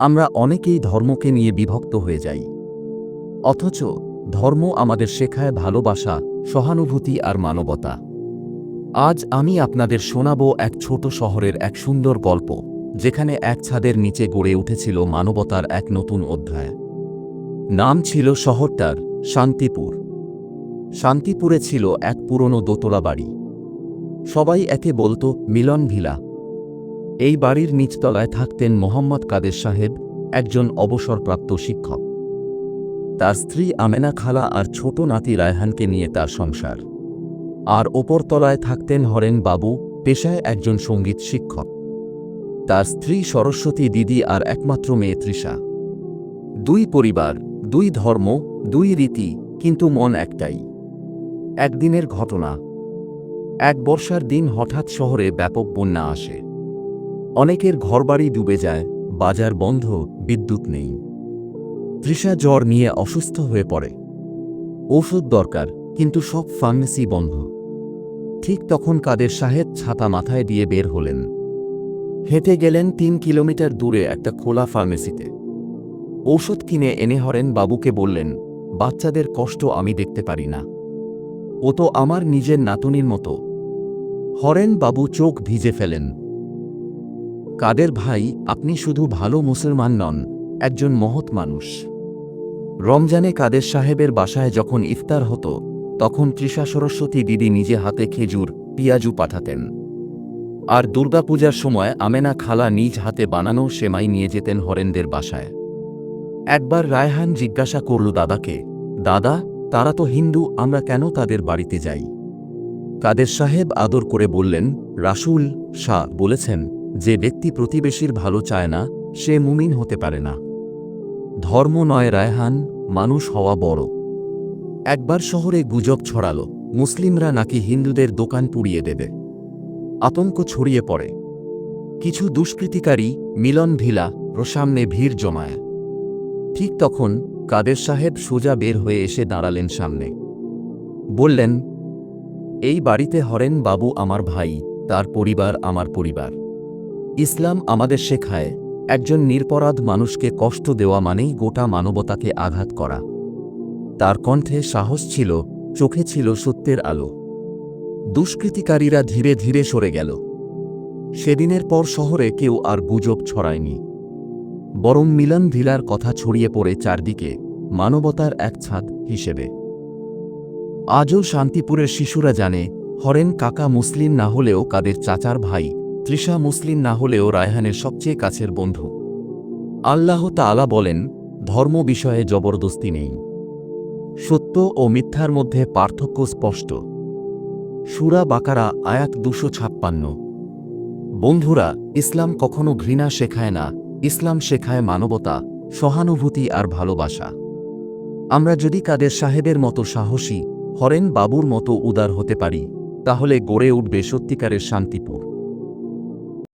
আমরা অনেকেই ধর্মকে নিয়ে বিভক্ত হয়ে যাই। অথচ ধর্ম আমাদের শেখায় ভালোবাসা, সহানুভূতি আর মানবতা। আজ আমি আপনাদের শোনাব এক ছোট শহরের এক সুন্দর গল্প, যেখানে এক ছাদের নিচে গড়ে উঠেছিল মানবতার এক নতুন অধ্যায়। নাম ছিল শহরটার শান্তিপুর। শান্তিপুরে ছিল এক পুরনো দোতলা বাড়ি। সবাই একে বলতো মিলন ভিলা এই বাড়ির নিচতলায় থাকতেন মোহাম্মদ কাদের সাহেব, একজন অবসরপ্রাপ্ত শিক্ষক। তার স্ত্রী আমেনা খালা আর ছোট নাতি রায়হানকে নিয়ে তার সংসার। আর ওপরতলায় থাকতেন হরেন বাবু, পেশায় একজন সংগীত শিক্ষক। তার স্ত্রী সরস্বতী দিদি আর একমাত্র মেয়ে তৃষা। দুই পরিবার, দুই ধর্ম, দুই রীতি, কিন্তু মন একটাই। একদিনের ঘটনা। এক বর্ষার দিন হঠাৎ শহরে ব্যাপক বন্যা আসে। অনেকের ঘরবাড়ি ডুবে যায়, বাজার বন্ধ, বিদ্যুৎ নেই। তৃষা জ্বর নিয়ে অসুস্থ হয়ে পড়ে। ওষুধ দরকার, কিন্তু সব ফার্মেসি বন্ধ। ঠিক তখন কাদের সাহেব ছাতা মাথায় দিয়ে বের হলেন। হেঁটে গেলেন তিন কিলোমিটার দূরে একটা খোলা ফার্মেসিতে। ঔষধ কিনে এনে হরেন বাবুকে বললেন, বাচ্চাদের কষ্ট আমি দেখতে পারি না। ও তো আমার নিজের নাতনির মতো। হরেন বাবু চোখ ভিজে ফেলেন। কাদের ভাই, আপনি শুধু ভালো মুসলমান নন, একজন মহৎ মানুষ। রমজানে কাদের সাহেবের বাসায় যখন ইফতার হতো, তখন তৃষা সরস্বতী দিদি নিজে হাতে খেজুর, পিয়াজু পাঠাতেন। আর দুর্গাপূজার সময় আমেনা খালা নিজ হাতে বানানো সেমাই নিয়ে যেতেন হরেনদের বাসায়। একবার রায়হান জিজ্ঞাসা করল, দাদাকে, দাদা, তারা তো হিন্দু, আমরা কেন তাদের বাড়িতে যাই? কাদের সাহেব আদর করে বললেন, রাসুল শাহ বলেছেন যে ব্যক্তি প্রতিবেশীর ভালো চায় না, সে মুমিন হতে পারে না। ধর্ম নয় রায়হান, মানুষ হওয়া বড়। একবার শহরে গুজব ছড়াল, মুসলিমরা নাকি হিন্দুদের দোকান পুড়িয়ে দেবে। আতঙ্ক ছড়িয়ে পড়ে। কিছু দুষ্কৃতিকারী, মিলন ভিলা সামনে ভিড় জমায়। ঠিক তখন কাদের সাহেব সোজা বের হয়ে এসে দাঁড়ালেন সামনে। বললেন, এই বাড়িতে হরেন বাবু আমার ভাই, তার পরিবার আমার পরিবার। ইসলাম আমাদের শেখায়, একজন নিরপরাধ মানুষকে কষ্ট দেওয়া মানেই গোটা মানবতাকে আঘাত করা। তার কণ্ঠে সাহস ছিল, চোখে ছিল সত্যের আলো। দুষ্কৃতিকারীরা ধীরে ধীরে সরে গেল। সেদিনের পর শহরে কেউ আর গুজব ছড়ায়নি। বরং মিলন ভিলার কথা ছড়িয়ে পড়ে চারদিকে, মানবতার এক ছাদ হিসেবে। আজও শান্তিপুরের শিশুরা জানে, হরেন কাকা মুসলিম না হলেও কাদের চাচার ভাই তৃষা মুসলিম না হলেও রায়হানের সবচেয়ে কাছের বন্ধু। আল্লাহ তাআলা বলেন, ধর্ম বিষয়ে জবরদস্তি নেই। সত্য ও মিথ্যার মধ্যে পার্থক্য স্পষ্ট। সুরা বাকারা, আয়াত দুশো ছাপ্পান্ন। বন্ধুরা, ইসলাম কখনো ঘৃণা শেখায় না। ইসলাম শেখায় মানবতা, সহানুভূতি আর ভালোবাসা। আমরা যদি কাদের সাহেবের মতো সাহসী, হরেন বাবুর মতো উদার হতে পারি, তাহলে গড়ে উঠবে সত্যিকারের শান্তিপুর।